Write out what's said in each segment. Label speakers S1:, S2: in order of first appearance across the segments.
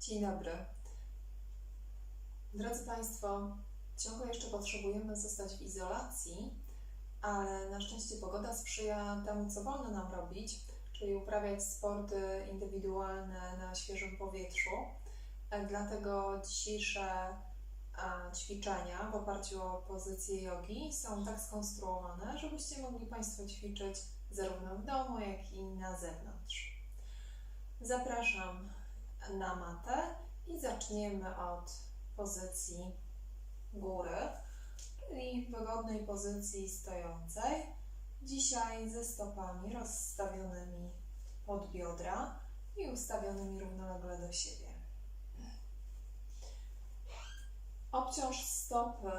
S1: Dzień dobry. Drodzy Państwo, ciągle jeszcze potrzebujemy zostać w izolacji, ale na szczęście pogoda sprzyja temu, co wolno nam robić, czyli uprawiać sporty indywidualne na świeżym powietrzu. Dlatego dzisiejsze ćwiczenia w oparciu o pozycję jogi są tak skonstruowane, żebyście mogli Państwo ćwiczyć zarówno w domu, jak i na zewnątrz. Zapraszam na matę i zaczniemy od pozycji góry, czyli wygodnej pozycji stojącej. Dzisiaj ze stopami rozstawionymi pod biodra i ustawionymi równolegle do siebie. Obciąż stopy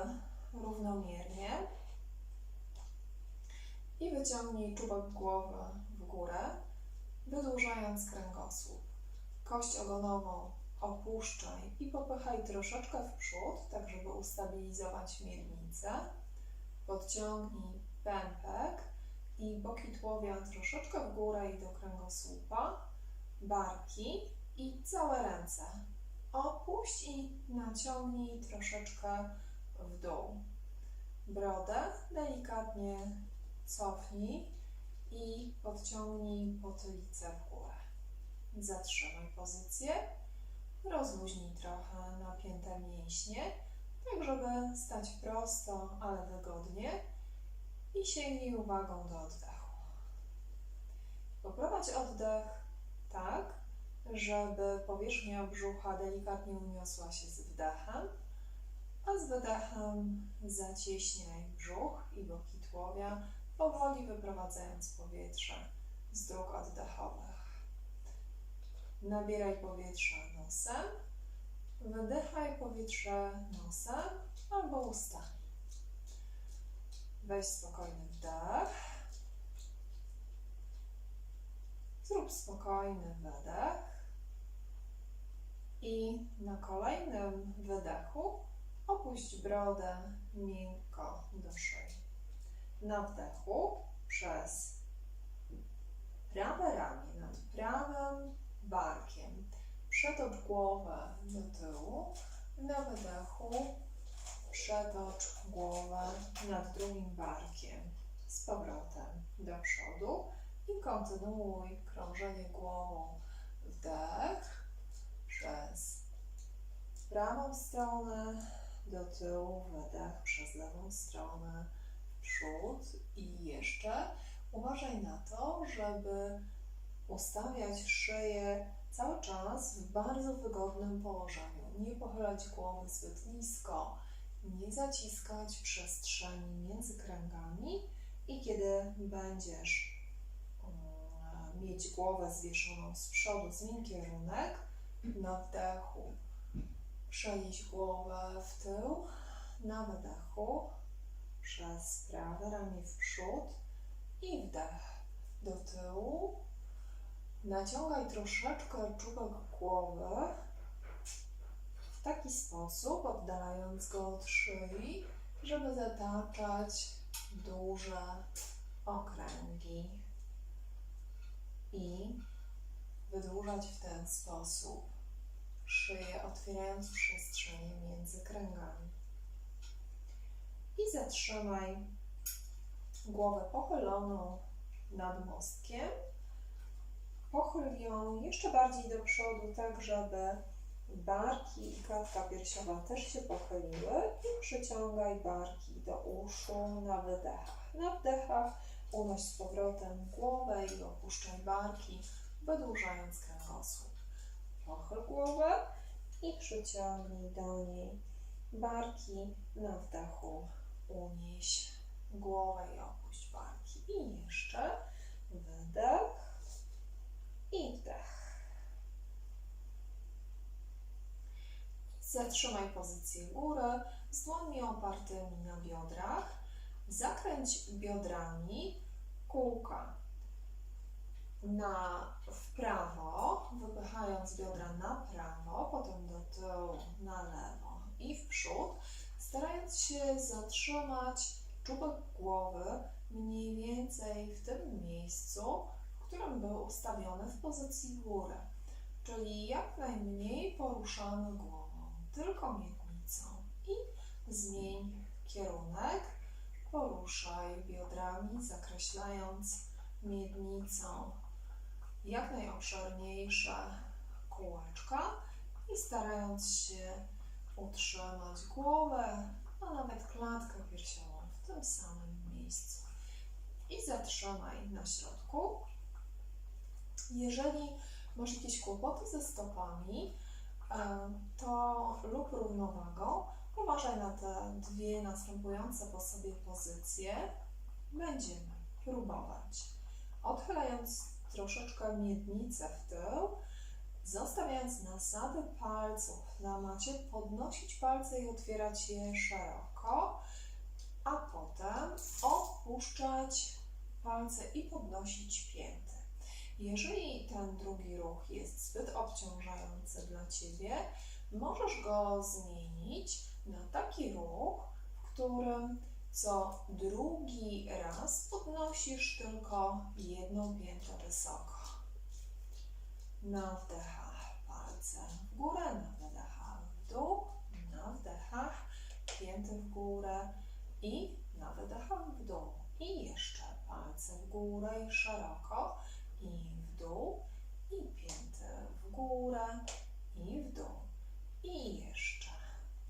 S1: równomiernie i wyciągnij czubek głowy w górę, wydłużając kręgosłup. Kość ogonową opuszczaj i popychaj troszeczkę w przód, tak żeby ustabilizować miednicę. Podciągnij pępek i boki tułowia troszeczkę w górę i do kręgosłupa, barki i całe ręce. Opuść i naciągnij troszeczkę w dół. Brodę delikatnie cofnij i podciągnij potylicę w górę. Zatrzymaj pozycję, rozluźnij trochę napięte mięśnie, tak żeby stać prosto, ale wygodnie i sięgnij uwagą do oddechu. Poprowadź oddech tak, żeby powierzchnia brzucha delikatnie uniosła się z wdechem, a z wydechem zacieśniaj brzuch i boki tułowia, powoli wyprowadzając powietrze z dróg oddechowych. Nabieraj powietrza nosem, wydychaj powietrze nosem albo ustami. Weź spokojny wdech. Zrób spokojny wydech. I na kolejnym wydechu opuść brodę miękko do szyi. Na wdechu przez prawe ramię nad prawym barkiem. Przetocz głowę do tyłu. Na wydechu przetocz głowę nad drugim barkiem. Z powrotem do przodu i kontynuuj krążenie głową. Wdech przez prawą stronę do tyłu, wydech przez lewą stronę przód i jeszcze uważaj na to, żeby ustawiać szyję cały czas w bardzo wygodnym położeniu. Nie pochylać głowy zbyt nisko, nie zaciskać przestrzeni między kręgami i kiedy będziesz mm, mieć głowę zwieszoną z przodu, zmień kierunek na wdechu. Przenieś głowę w tył, na wydechu przez prawe ramię w przód i wdech do tyłu, Naciągaj troszeczkę czubek głowy w taki sposób, oddalając go od szyi, żeby zataczać duże okręgi i wydłużać w ten sposób szyję, otwierając przestrzenie między kręgami. I zatrzymaj głowę pochyloną nad mostkiem Pochyl ją jeszcze bardziej do przodu, tak żeby barki i klatka piersiowa też się pochyliły i przyciągaj barki do uszu na wydechach. Na wdechach unoś z powrotem głowę i opuszczaj barki, wydłużając kręgosłup. Pochyl głowę i przyciągnij do niej barki na wdechu. Unieś głowę i opuść barki. I jeszcze wydech i wdech. Zatrzymaj pozycję góry z dłońmi opartymi na biodrach. Zakręć biodrami kółka na w prawo, wypychając biodra na prawo, potem do tyłu, na lewo i w przód, starając się zatrzymać czubek głowy mniej więcej w tym miejscu, którym był ustawiony w pozycji góry. czyli jak najmniej poruszamy głową, tylko miednicą. I zmień kierunek, poruszaj biodrami, zakreślając miednicą jak najobszerniejsze kółeczka i starając się utrzymać głowę, a nawet klatkę piersiową w tym samym miejscu. I zatrzymaj na środku. Jeżeli masz jakieś kłopoty ze stopami, e, to lub równowagą, uważaj na te dwie następujące po sobie pozycje. Będziemy próbować. Odchylając troszeczkę miednicę w tył, zostawiając nasady palców na macie, podnosić palce i otwierać je szeroko, a potem opuszczać palce i podnosić pięty. Jeżeli ten drugi ruch jest zbyt obciążający dla Ciebie, możesz go zmienić na taki ruch, w którym co drugi raz podnosisz tylko jedną piętę wysoko. Na wdechach palce w górę, na wydechach w dół, na wdechach pięty w górę i na wydechach w dół. I jeszcze palce w górę i szeroko dół i pięty w górę i w dół. I jeszcze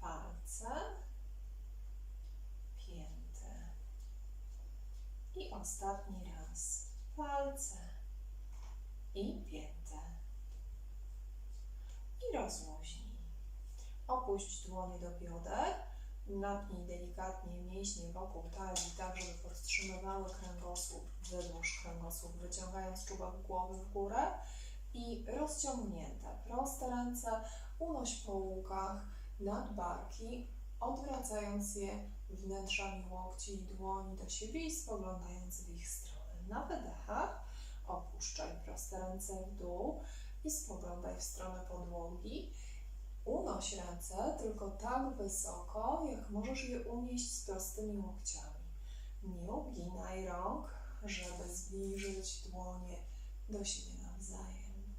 S1: palce, pięty. I ostatni raz palce i pięty. I rozluźnij. Opuść dłonie do bioder. Napnij delikatnie mięśnie wokół talii, tak żeby powstrzymywały kręgosłup. Wydłuż kręgosłup, wyciągając czubek głowy w górę i rozciągnięte, proste ręce unoś po łukach nad barki, odwracając je wnętrzami łokci i dłoni do siebie i spoglądając w ich stronę. Na wydechach opuszczaj proste ręce w dół i spoglądaj w stronę podłogi. Unoś ręce tylko tak wysoko, jak możesz je unieść z prostymi łokciami. Nie uginaj rąk, żeby zbliżyć dłonie do siebie nawzajem.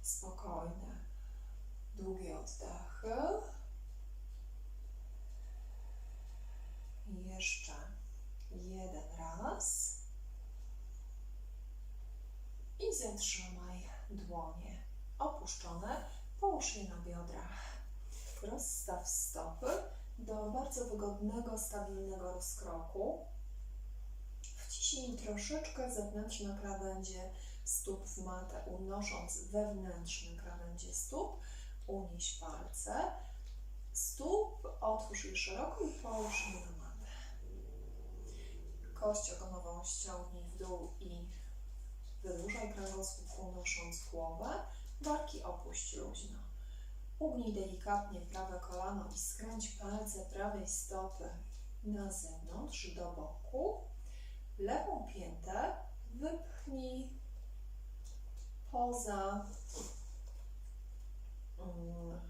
S1: Spokojne, długie oddechy. Jeszcze jeden raz. I zatrzymaj dłonie opuszczone. Połóż je na biodrach. Rozstaw stopy do bardzo wygodnego, stabilnego rozkroku. Wciśnij troszeczkę zewnętrzne krawędzie stóp w matę, unosząc wewnętrzne krawędzie stóp. Unieś palce. Stóp otwórz je szeroko i połóż je na matę. Kość ogonową ściągnij w dół i wydłużaj kręgosłup, unosząc głowę. Barki opuść luźno. Ugnij delikatnie prawe kolano i skręć palce prawej stopy na zewnątrz, do boku. Lewą piętę wypchnij poza mm,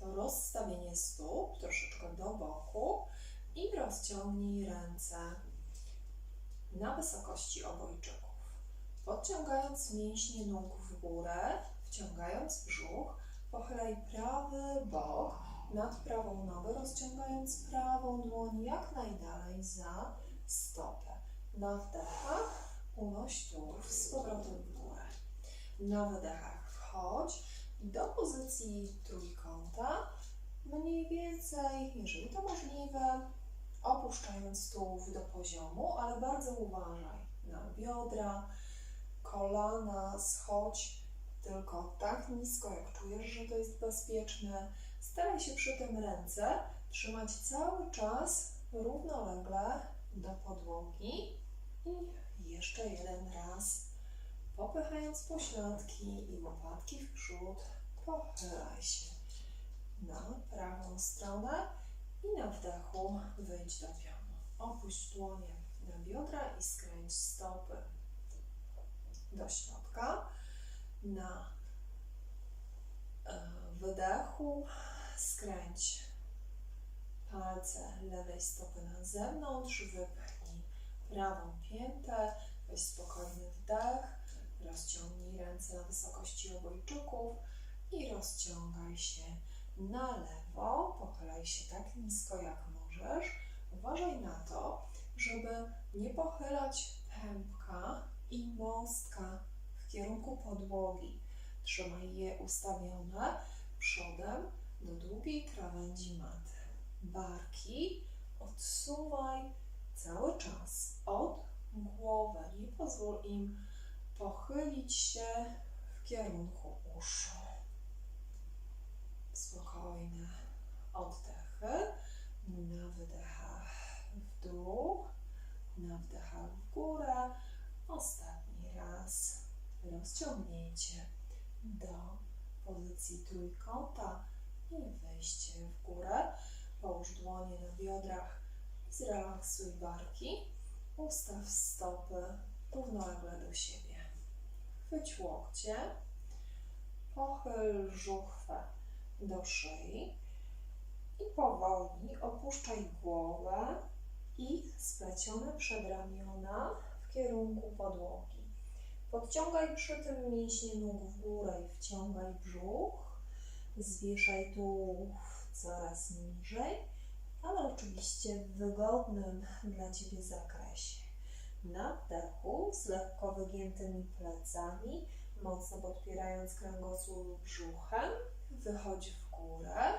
S1: to rozstawienie stóp, troszeczkę do boku i rozciągnij ręce na wysokości obojczyków. Podciągając mięśnie nóg w górę, wciągając brzuch, pochylaj prawy bok nad prawą nogę, rozciągając prawą dłoń jak najdalej za stopę. Na wdechach unoś tułów z powrotem w górę. Na wydechach wchodź do pozycji trójkąta, mniej więcej, jeżeli to możliwe, opuszczając tułów do poziomu, ale bardzo uważaj na biodra, kolana, schodź tylko tak nisko, jak czujesz, że to jest bezpieczne. Staraj się przy tym ręce trzymać cały czas równolegle do podłogi i jeszcze jeden raz popychając pośladki i łopatki w przód, pochylaj się na prawą stronę i na wdechu wyjdź do pionu. Opuść dłonie na biodra i skręć stopy do środka. Na e, wydechu skręć palce lewej stopy na zewnątrz, wypchnij prawą piętę, weź spokojny wdech, Rozciągnij ręce na wysokości obojczyków i rozciągaj się na lewo. Pochylaj się tak nisko jak możesz. Uważaj na to, żeby nie pochylać pępka i mostka w kierunku podłogi. Trzymaj je ustawione przodem do długiej krawędzi maty. Barki odsuwaj cały czas od głowy. Nie pozwól im pochylić się w kierunku uszu. Spokojne oddechy. Na wydechach w dół, na wdechach w górę. Ostatni raz. Rozciągnięcie do pozycji trójkąta i wejście w górę. Połóż dłonie na biodrach, zrelaksuj barki, ustaw stopy równolegle do siebie. Chwyć łokcie, pochyl żuchwę do szyi i powoli opuszczaj głowę i splecione przedramiona kierunku podłogi. Podciągaj przy tym mięśnie nóg w górę i wciągaj brzuch. Zwieszaj tułów coraz niżej, ale oczywiście w wygodnym dla Ciebie zakresie. Na wdechu z lekko wygiętymi plecami, mocno podpierając kręgosłup brzuchem, wychodź w górę.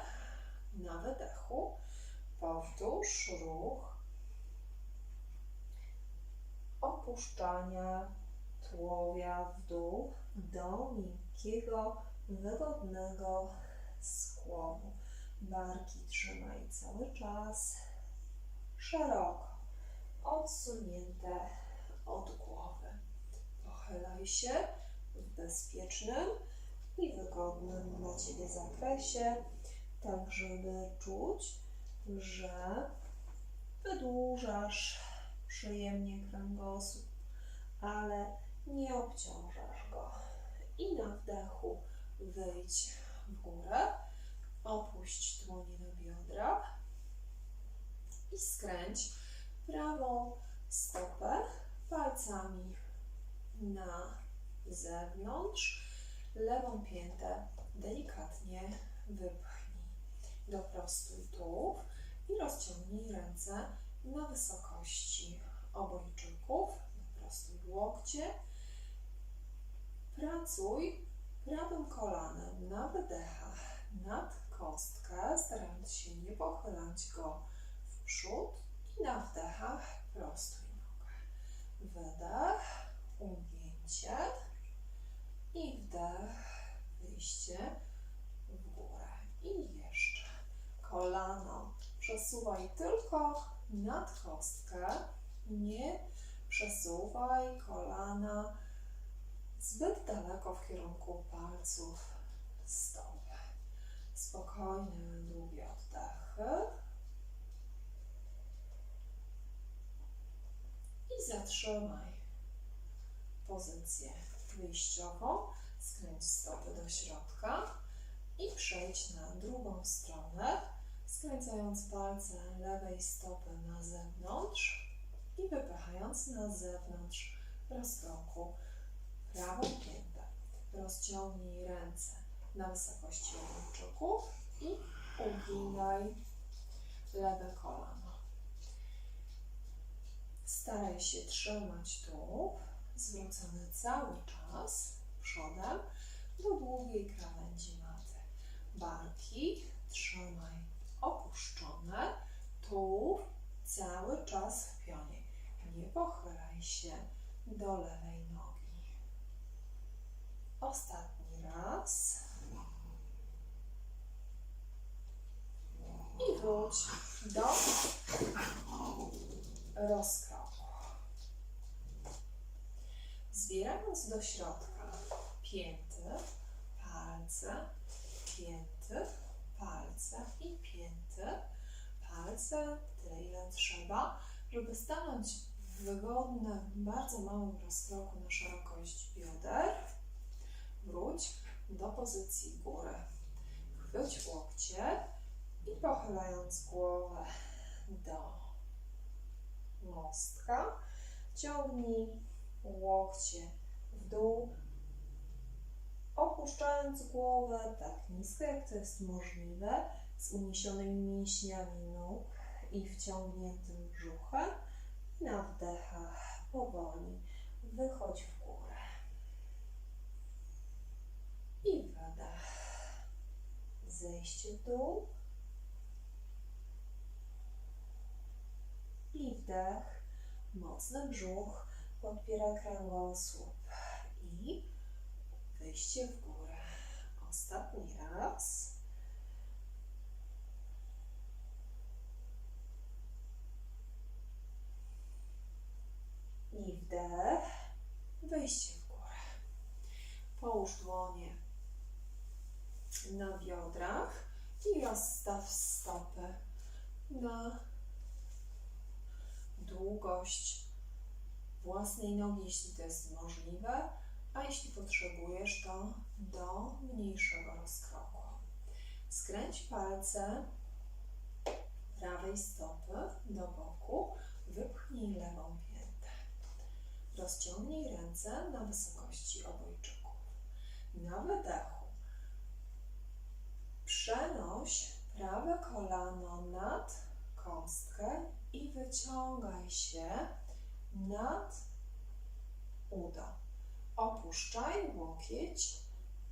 S1: Na wydechu powtórz ruch opuszczania tułowia w dół do miękkiego, wygodnego skłonu. Barki trzymaj cały czas szeroko, odsunięte od głowy. Pochylaj się w bezpiecznym i wygodnym dla Ciebie zakresie, tak żeby czuć, że wydłużasz przyjemnie kręgosłup, ale nie obciążasz go. I na wdechu wyjdź w górę, opuść dłonie na biodrach i skręć prawą stopę palcami na zewnątrz, lewą piętę delikatnie wypchnij. Doprostuj tułów i rozciągnij ręce na wysokości obojczyków. Doprostuj łokcie. Pracuj prawym kolanem na wydechach nad kostkę, starając się nie pochylać go w przód i na wdechach prostuj nogę. Wydech, ugięcie i wdech, wyjście w górę. I jeszcze kolano przesuwaj tylko nad kostkę, nie przesuwaj kolana zbyt daleko w kierunku palców stopy. Spokojne, długie oddechy. I zatrzymaj pozycję wyjściową. Skręć stopy do środka i przejdź na drugą stronę, skręcając palce lewej stopy na zewnątrz i wypychając na zewnątrz rozkroku prawą piętę. Rozciągnij ręce na wysokości obojczyków i uginaj lewe kolano. Staraj się trzymać tu, zwrócony cały czas przodem do długiej krawędzi maty. Barki trzymaj tułów cały czas w pionie. Nie pochylaj się do lewej nogi. Ostatni raz. I wróć do rozkroku. Zbierając do środka pięty, palce, pięty, palce i pięty, palce, tyle ile trzeba, żeby stanąć w wygodnym, bardzo małym rozkroku na szerokość bioder. Wróć do pozycji góry. Chwyć łokcie i pochylając głowę do mostka, ciągnij łokcie
S2: w dół, opuszczając głowę tak nisko, jak to jest możliwe, z uniesionymi mięśniami nóg i wciągniętym brzuchem. Na wdechach powoli wychodź w górę. I wydech. Zejście w dół. I wdech. Mocny brzuch podpiera kręgosłup. I wyjście w górę. Ostatni raz. I wdech. Wyjście w górę. Połóż dłonie na biodrach i rozstaw stopy na długość własnej nogi, jeśli to jest możliwe, a jeśli potrzebujesz, to do mniejszego rozkroku. Skręć palce prawej stopy do boku, wypchnij lewą. Rozciągnij ręce na wysokości obojczyków. Na wydechu przenoś prawe kolano nad kostkę i wyciągaj się nad udo. Opuszczaj łokieć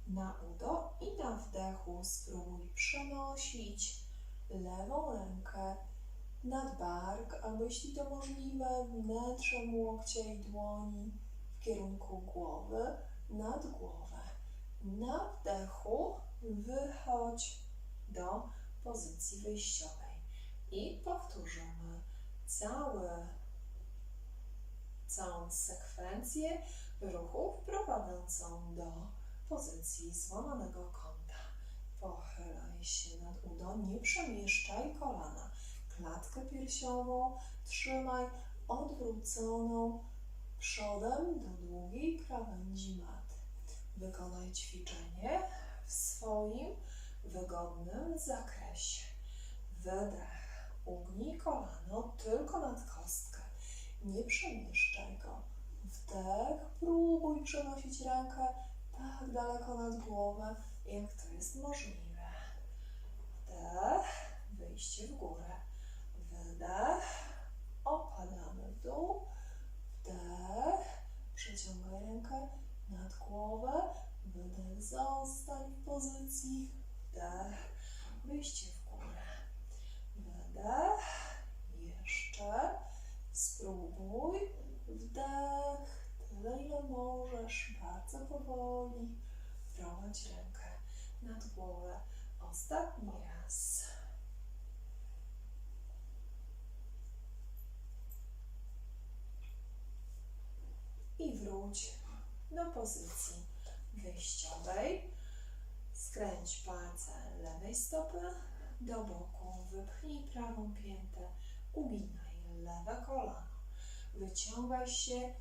S2: na udo i na wdechu spróbuj przenosić lewą rękę nad bark, albo jeśli to możliwe, wnętrzem łokcia i dłoni w kierunku głowy, nad głowę. Na wdechu wychodź do pozycji wyjściowej i powtórzymy cały, całą sekwencję ruchów prowadzącą do pozycji złamanego kąta. Pochylaj się nad udo, nie przemieszczaj kolana. Klatkę piersiową trzymaj odwróconą przodem do długiej krawędzi maty. Wykonaj ćwiczenie w swoim wygodnym zakresie. Wydech. Ugnij kolano tylko nad kostkę. Nie przemieszczaj go. Wdech. Próbuj przenosić rękę tak daleko nad głowę, jak to jest możliwe. Wdech. Wyjście w górę. Wydech. Opadamy w dół. Wdech. Przeciągaj rękę nad głowę. Wydech. Zostań w pozycji. Wdech. Wyjście w górę. Wydech. Jeszcze. Spróbuj. Wdech. Tyle ile możesz. Bardzo powoli. Prowadź rękę nad głowę. Ostatni raz. I wróć do pozycji wyjściowej. Skręć palce lewej stopy do boku. Wypchnij prawą piętę. Uginaj lewe kolano. Wyciągaj się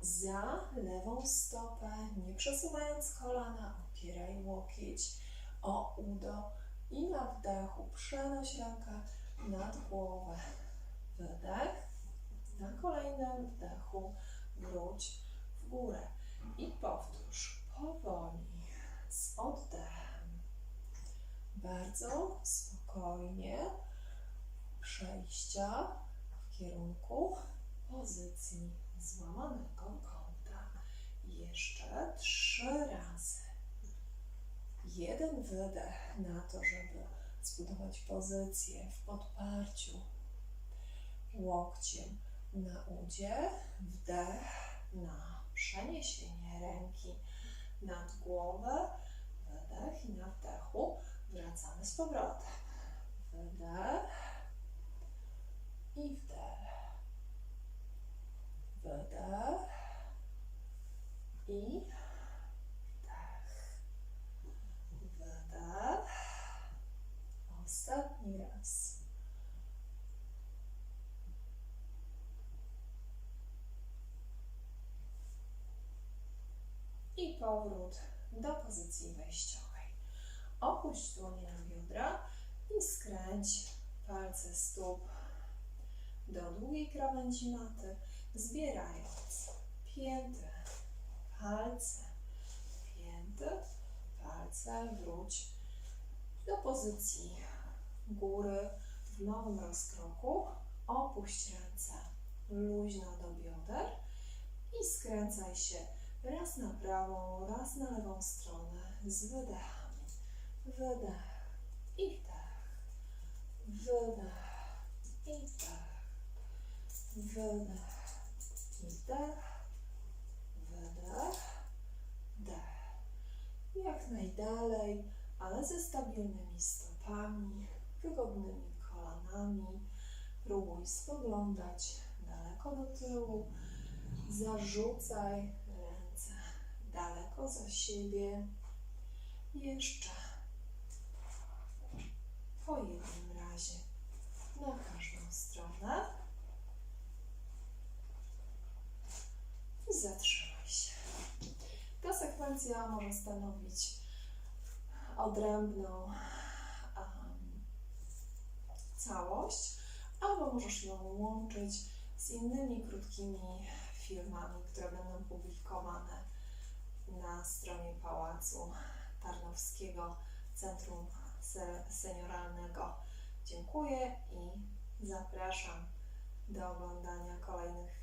S2: za lewą stopę, nie przesuwając kolana. Opieraj łokieć o udo i na wdechu przenoś rękę nad głowę. Wydech. Na kolejnym wdechu wróć górę i powtórz powoli z oddechem. Bardzo spokojnie przejścia w kierunku pozycji złamanego kąta. Jeszcze trzy razy. Jeden wydech na to, żeby zbudować pozycję w podparciu łokciem na udzie, wdech na przeniesienie ręki nad głowę, wydech i na wdechu wracamy z powrotem. Wydech i wdech. Wydech i wdech. Wydech. Ostatni raz. I powrót do pozycji wejściowej. Opuść dłonie na biodra i skręć palce stóp do długiej krawędzi maty, zbierając pięty
S1: palce, pięty, palce, wróć do pozycji góry w nowym rozkroku. Opuść ręce luźno do bioder i skręcaj się raz na prawą, raz na lewą stronę z wydechami. Wydech i wdech. Wydech i wdech. Wydech i wdech. Wydech, wdech. Jak najdalej, ale ze stabilnymi stopami, wygodnymi kolanami. Próbuj spoglądać daleko do tyłu. Zarzucaj daleko za siebie. Jeszcze po jednym razie na każdą stronę. I zatrzymaj się. Ta sekwencja może stanowić odrębną em, całość, albo możesz ją łączyć z innymi krótkimi filmami, które będą publikowane na stronie Pałacu Tarnowskiego Centrum Se- Senioralnego. Dziękuję i zapraszam do oglądania kolejnych filmów.